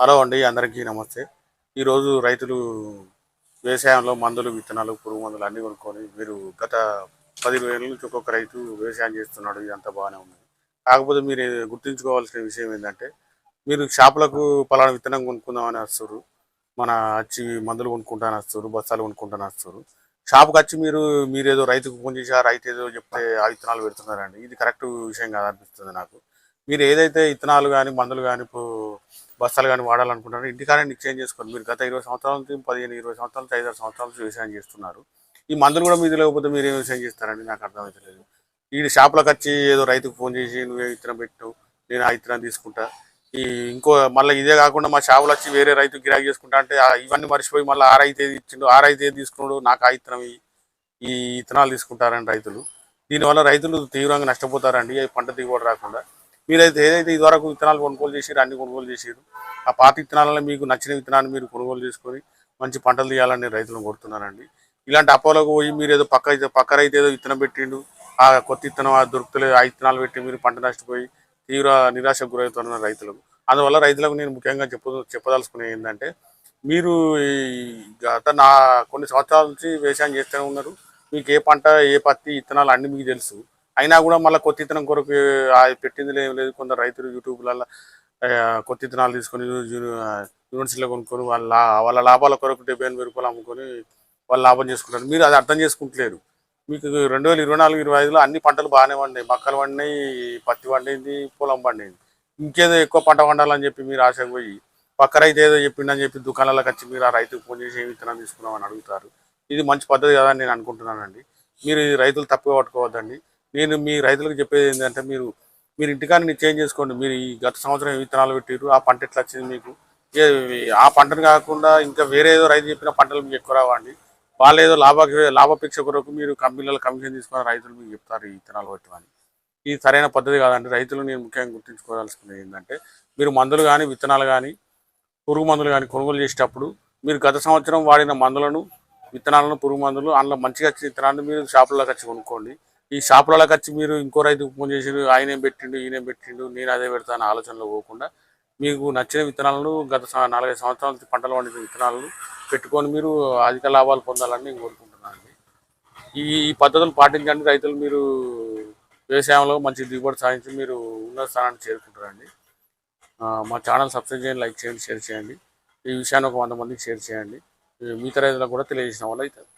Hello అండి అందరికీ నమస్తే. ఈరోజు రైతులు వ్యవసాయంలో మందులు విత్తనాలు పురుగు మందులు అన్నీ కొనుక్కొని మీరు గత పది వేల నుంచి ఒక్కొక్క రైతు వ్యవసాయం చేస్తున్నాడు ఇదంతా బాగానే ఉంది. కాకపోతే మీరు గుర్తుంచుకోవాల్సిన విషయం ఏంటంటే మీరు షాపులకు పలానా విత్తనం కొనుక్కుందామని వస్తారు మన వచ్చి మందులు కొనుక్కుంటాను వస్తారు బస్తాలు కొనుక్కుంటాను వస్తారు షాప్కి వచ్చి మీరు మీరు ఏదో రైతుకు ఫోన్ చేసి ఆ రైతు ఏదో చెప్తే ఆ విత్తనాలు పెడుతున్నారండి. ఇది కరెక్ట్ విషయం కాదనిపిస్తుంది నాకు. మీరు ఏదైతే విత్తనాలు కానీ మందులు కానీ బస్తాలు కానీ వాడాలనుకుంటున్నారు. ఇంటికానే నిశ్చయం చేసుకోండి. మీరు గత ఇరవై సంవత్సరాల నుంచి పదిహేను ఇరవై సంవత్సరాల నుంచి ఐదారు సంవత్సరాల నుంచి వ్యవసాయం చేస్తున్నారు. ఈ మందులు కూడా మీది లేకపోతే మీరు ఏం వ్యవసాయం చేస్తారండి నాకు అర్థమవుతలేదు ఈ షాప్లకు వచ్చి ఏదో రైతుకు ఫోన్ చేసి నువ్వే ఇత్తనం పెట్టు నేను ఆ ఇత్తనం తీసుకుంటా. ఈ ఇంకో మళ్ళీ ఇదే కాకుండా మా షాపులు వచ్చి వేరే రైతు గిరాకీ చేసుకుంటా అంటే ఇవన్నీ మర్చిపోయి మళ్ళీ ఆ రైతు ఇచ్చిండు ఆ రైతు ఏది తీసుకున్నాడు నాకు ఆ ఇత్తనం ఈ విత్తనాలు తీసుకుంటారండి రైతులు. దీనివల్ల రైతులు తీవ్రంగా నష్టపోతారండి. పంట దిగుబడి రాకుండా. మీరైతే ఏదైతే ఇదివరకు విత్తనాలు కొనుగోలు చేసిరు అన్ని కొనుగోలు చేసిరు ఆ పాత విత్తనాలలో మీకు నచ్చిన విత్తనాన్ని మీరు కొనుగోలు చేసుకొని మంచి పంటలు తీయాలని రైతులను కొడుతున్నారండి ఇలాంటి అపోలోకి పోయి మీరు ఏదో పక్క పక్క రైతు ఏదో విత్తనం పెట్టిండు ఆ కొత్త విత్తనం ఆ దొరుకుతలేదు ఆ విత్తనాలు పెట్టి మీరు పంట నష్టపోయి తీవ్ర నిరాశకు గురవుతున్న రైతులకు. అందువల్ల రైతులకు నేను ముఖ్యంగా చెప్ప చెప్పదలుచుకునేది ఏంటంటే మీరు ఈ గత నా కొన్ని సంవత్సరాల నుంచి వ్యవసాయం చేస్తూనే ఉన్నారు. మీకు ఏ పంట ఏ పత్తి విత్తనాలు అన్నీ మీకు తెలుసు. అయినా కూడా మళ్ళీ కొత్త ఇతనం కొరకు పెట్టింది లేదు లేదు కొందరు రైతులు యూట్యూబ్లలో కొత్త ఇతనాలు తీసుకొని యూనివర్సిటీలో కొనుక్కొని వాళ్ళ వాళ్ళ లాభాల కొరకు డెబ్బై ఎనభై రూపాయలు అమ్ముకొని వాళ్ళు లాభం చేసుకుంటారు. మీరు అది అర్థం చేసుకుంటలేరు. మీకు రెండు వేల ఇరవై నాలుగు ఇరవై ఐదులో అన్ని పంటలు బాగానే పండినాయి. మొక్కలు పండినాయి పత్తి పండింది పొలం పండింది. ఇంకేదో ఎక్కువ పంట పండాలని చెప్పి మీరు ఆశకు పోయి పక్క రైతు ఏదో చెప్పిండని చెప్పి దుకాణాలకు వచ్చి మీరు ఆ రైతుకు ఫోన్ చేసి ఏమి విత్తనం తీసుకున్నామని అడుగుతారు. ఇది మంచి పద్ధతి కదా నేను అనుకుంటున్నానండి. మీరు రైతులు తప్పుగా పట్టుకోవద్దండి. నేను మీ రైతులకు చెప్పేది ఏంటంటే మీరు మీరు ఇంటికాన్ని చేంజ్ చేసుకోండి. మీరు ఈ గత సంవత్సరం విత్తనాలు పెట్టారు ఆ పంట ఎట్లా వచ్చింది మీకు? ఏ- ఆ పంటను కాకుండా ఇంకా వేరే ఏదో రైతు చెప్పిన పంటలు మీకు ఎక్కువ రావండి. వాళ్ళు ఏదో లాభ లాభాపేక్ష కొరకు మీరు కంపెనీలలో కమిషన్ తీసుకున్న రైతులు మీకు చెప్తారు ఈ విత్తనాలు పెట్టమని. ఇది సరైన పద్ధతి కాదండి. రైతులు నేను ముఖ్యంగా గుర్తుంచుకోవాల్సింది ఏంటంటే మీరు మందులు కానీ విత్తనాలు కానీ పురుగు మందులు కానీ కొనుగోలు చేసేటప్పుడు మీరు గత సంవత్సరం వాడిన మందులను విత్తనాలను పురుగు మందులు అందులో మంచిగా వచ్చిన విత్తనాలను మీరు షాపుల్లోకి వచ్చి కొనుక్కోండి. ఈ షాపులలోకి వచ్చి మీరు ఇంకో రైతుకు ఫోన్ చేసి ఆయనేం పెట్టిండు ఈయన పెట్టిండు నేను అదే పెడతాను ఆలోచనలో పోకుండా మీకు నచ్చిన విత్తనాలను గత నాలుగైదు సంవత్సరాల పంటలు పండిన విత్తనాలను పెట్టుకొని మీరు అధిక లాభాలు పొందాలని నేను కోరుకుంటున్నాను అండి. ఈ ఈ పద్ధతులు పాటించండి రైతులు మీరు వ్యవసాయంలో మంచి దిగుబడి సాధించి మీరు ఉన్నత స్థానాన్ని చేరుకుంటారండి మా ఛానల్ సబ్స్క్రైబ్ చేయండి లైక్ చేయండి షేర్ చేయండి. ఈ విషయాన్ని ఒక వంద మందికి షేర్ చేయండి. మిగతా రైతులకు కూడా తెలియజేసిన వాళ్ళు అవుతుంది